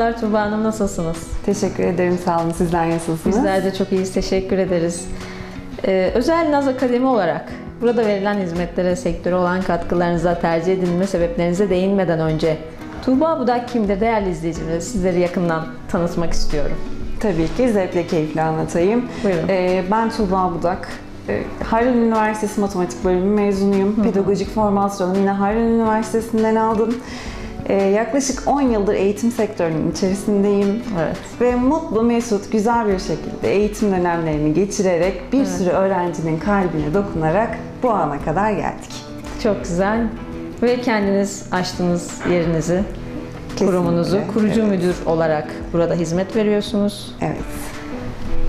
Merhabalar Tuğba Hanım, nasılsınız? Teşekkür ederim. Sağ olun. Sizler nasılsınız? Bizler de çok iyiyiz, teşekkür ederiz. Ee, özel Naz Akademi olarak burada verilen hizmetlere, sektöre olan katkılarınıza, tercih edilme sebeplerinize değinmeden önce Tuğba Budak kimdir değerli izleyiciler? Sizleri yakından tanıtmak istiyorum. Tabii ki zevkle keyifle anlatayım. Buyurun. Ee, ben Tuğba Budak. Ee, Harran Üniversitesi Matematik Bölümü mezunuyum. Pedagojik formasyonumu yine Harran Üniversitesi'nden aldım. Ee, yaklaşık 10 yıldır eğitim sektörünün içerisindeyim. Evet. Ve mutlu, mesut, güzel bir şekilde eğitim dönemlerimi geçirerek bir sürü öğrencinin kalbine dokunarak bu ana kadar geldik. Çok güzel. Ve kendiniz açtınız yerinizi, kurumunuzu. Kesinlikle, Kurucu evet. müdür olarak burada hizmet veriyorsunuz. Evet.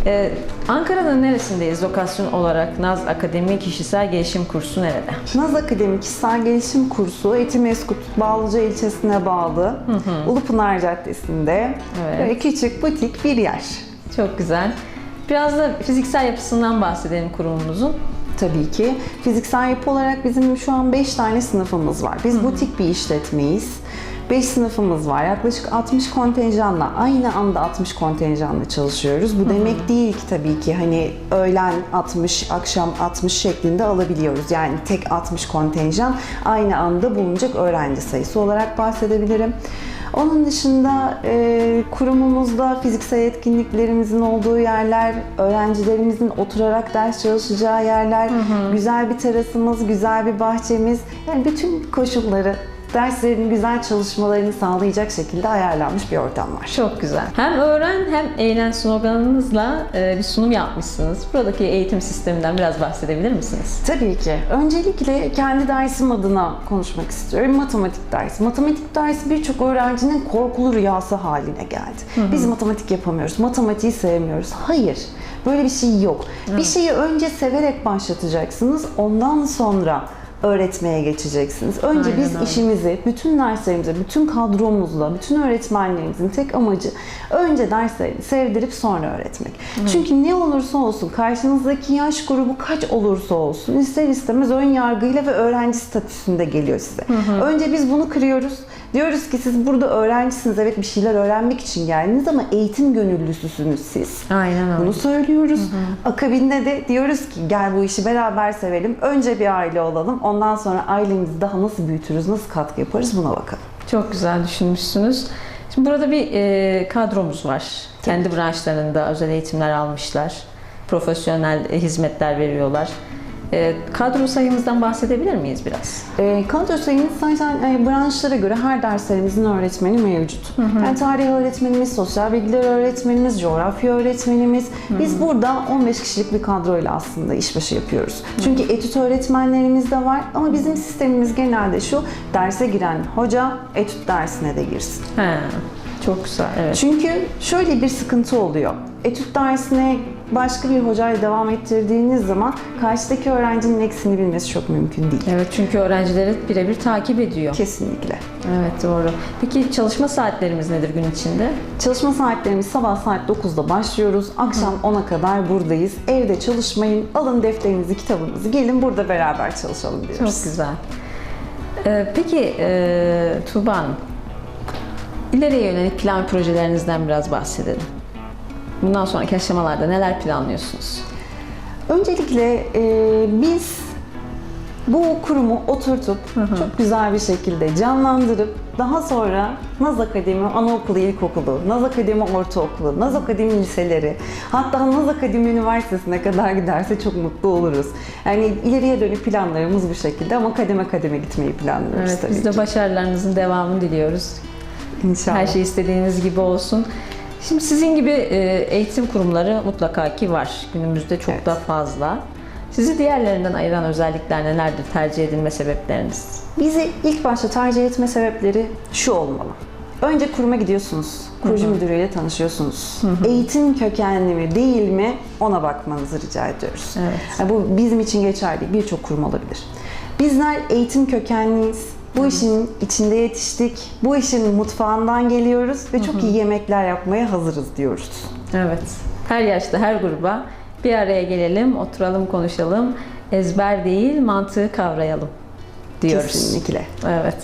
Ee, Ankara'nın neresindeyiz lokasyon olarak? Naz Akademi Kişisel Gelişim Kursu nerede? Naz Akademi Kişisel Gelişim Kursu Etimeskut Bağlıca ilçesine bağlı Ulupınar Caddesi'nde Evet. böyle küçük butik bir yer. Çok güzel. Biraz da fiziksel yapısından bahsedelim kurumumuzun. Tabii ki fiziksel yapı olarak bizim şu an 5 tane sınıfımız var. Biz butik bir işletmeyiz. 5 sınıfımız var. Yaklaşık 60 kontenjanla, aynı anda 60 kontenjanla çalışıyoruz. Bu demek değil ki tabii ki hani öğlen 60, akşam 60 şeklinde alabiliyoruz. Yani tek 60 kontenjan aynı anda bulunacak öğrenci sayısı olarak bahsedebilirim. Onun dışında e, kurumumuzda fiziksel etkinliklerimizin olduğu yerler, öğrencilerimizin oturarak ders çalışacağı yerler, güzel bir terasımız, güzel bir bahçemiz, yani bütün koşulları derslerin güzel çalışmalarını sağlayacak şekilde ayarlanmış bir ortam var. Çok güzel. Hem öğren hem eğlen sloganınızla e, bir sunum yapmışsınız. Buradaki eğitim sisteminden biraz bahsedebilir misiniz? Tabii ki. Öncelikle kendi dersim adına konuşmak istiyorum. Matematik dersi. Matematik dersi birçok öğrencinin korkulu rüyası haline geldi. Biz matematik yapamıyoruz, matematiği sevmiyoruz. Hayır, böyle bir şey yok. Bir şeyi önce severek başlatacaksınız, ondan sonra öğretmeye geçeceksiniz. Önce Aynen biz öyle. işimizi, bütün derslerimize, bütün kadromuzla, bütün öğretmenlerimizin tek amacı önce derslerini sevdirip sonra öğretmek. Çünkü ne olursa olsun, karşınızdaki yaş grubu kaç olursa olsun ister istemez ön yargıyla ve öğrenci statüsünde geliyor size. Önce biz bunu kırıyoruz. Diyoruz ki siz burada öğrencisiniz, evet bir şeyler öğrenmek için geldiniz ama eğitim gönüllüsüsünüz siz. Aynen öyle. Bunu söylüyoruz. Akabinde de diyoruz ki gel bu işi beraber sevelim. Önce bir aile olalım. Ondan sonra ailemizi daha nasıl büyütürüz, nasıl katkı yaparız buna bakalım. Çok güzel düşünmüşsünüz. Şimdi burada bir e, kadromuz var. Kendi branşlarında özel eğitimler almışlar. Profesyonel e, hizmetler veriyorlar. E, kadro sayımızdan bahsedebilir miyiz biraz? E, kadro sayımız zaten e, branşlara göre her derslerimizin öğretmeni mevcut. Yani tarih öğretmenimiz, sosyal bilgiler öğretmenimiz, coğrafya öğretmenimiz. Biz burada 15 kişilik bir kadroyla aslında işbaşı yapıyoruz. Çünkü etüt öğretmenlerimiz de var ama bizim sistemimiz genelde şu, derse giren hoca etüt dersine de girsin. He, çok güzel. Evet. Çünkü şöyle bir sıkıntı oluyor. Etüt dersine başka bir hocayla devam ettirdiğiniz zaman karşıdaki öğrencinin eksiğini bilmesi çok mümkün değil. Evet çünkü öğrencileri birebir takip ediyor. Kesinlikle. Evet doğru. Peki çalışma saatlerimiz nedir gün içinde? Çalışma saatlerimiz sabah saat 9'da başlıyoruz. Akşam 10'a kadar buradayız. Evde çalışmayın. Alın defterinizi, kitabınızı. Gelin burada beraber çalışalım diyoruz. Çok güzel. Ee, peki e, Tuğba Hanım, ileriye yönelik plan projelerinizden biraz bahsedelim. Bundan sonraki aşamalarda neler planlıyorsunuz? Öncelikle e, biz bu kurumu oturtup çok güzel bir şekilde canlandırıp daha sonra Naz Akademi Anaokulu İlkokulu, Naz Akademi Ortaokulu, Naz Akademi Liseleri, hatta Naz Akademi Üniversitesi'ne kadar giderse çok mutlu oluruz. Yani ileriye dönük planlarımız bu şekilde ama kademe kademe gitmeyi planlıyoruz Evet, tabii biz de ki. başarılarınızın devamını diliyoruz. İnşallah. Her şey istediğiniz gibi olsun. Şimdi sizin gibi e, eğitim kurumları mutlaka ki var. Günümüzde çok Evet. da fazla. Sizi diğerlerinden ayıran özellikler nelerdir? Tercih edilme sebepleriniz? Bizi ilk başta tercih etme sebepleri şu olmalı. Önce kuruma gidiyorsunuz. Kurucu müdürüyle tanışıyorsunuz. Eğitim kökenli mi değil mi ona bakmanızı rica ediyoruz. Evet. Yani bu bizim için geçerli. Birçok kurum olabilir. Bizler eğitim kökenliyiz. Bu işin içinde yetiştik. Bu işin mutfağından geliyoruz ve çok iyi yemekler yapmaya hazırız diyoruz. Evet. Her yaşta, her gruba bir araya gelelim, oturalım, konuşalım. Ezber değil, mantığı kavrayalım diyoruz. Kesinlikle. Evet.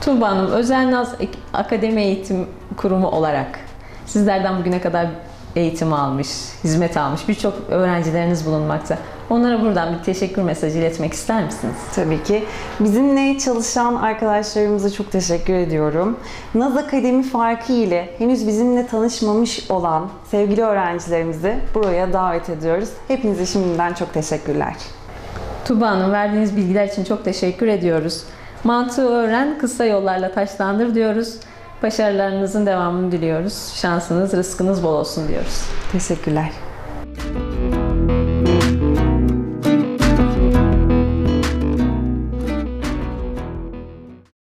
Tuğba Hanım, Özel Naz Akademi Eğitim Kurumu olarak sizlerden bugüne kadar eğitim almış, hizmet almış birçok öğrencileriniz bulunmakta. Onlara buradan bir teşekkür mesajı iletmek ister misiniz? Tabii ki. Bizimle çalışan arkadaşlarımıza çok teşekkür ediyorum. Naz Akademi farkı ile henüz bizimle tanışmamış olan sevgili öğrencilerimizi buraya davet ediyoruz. Hepinize şimdiden çok teşekkürler. Tuğba Hanım verdiğiniz bilgiler için çok teşekkür ediyoruz. Mantığı öğren, kısa yollarla taşlandır diyoruz. Başarılarınızın devamını diliyoruz. Şansınız, rızkınız bol olsun diyoruz. Teşekkürler.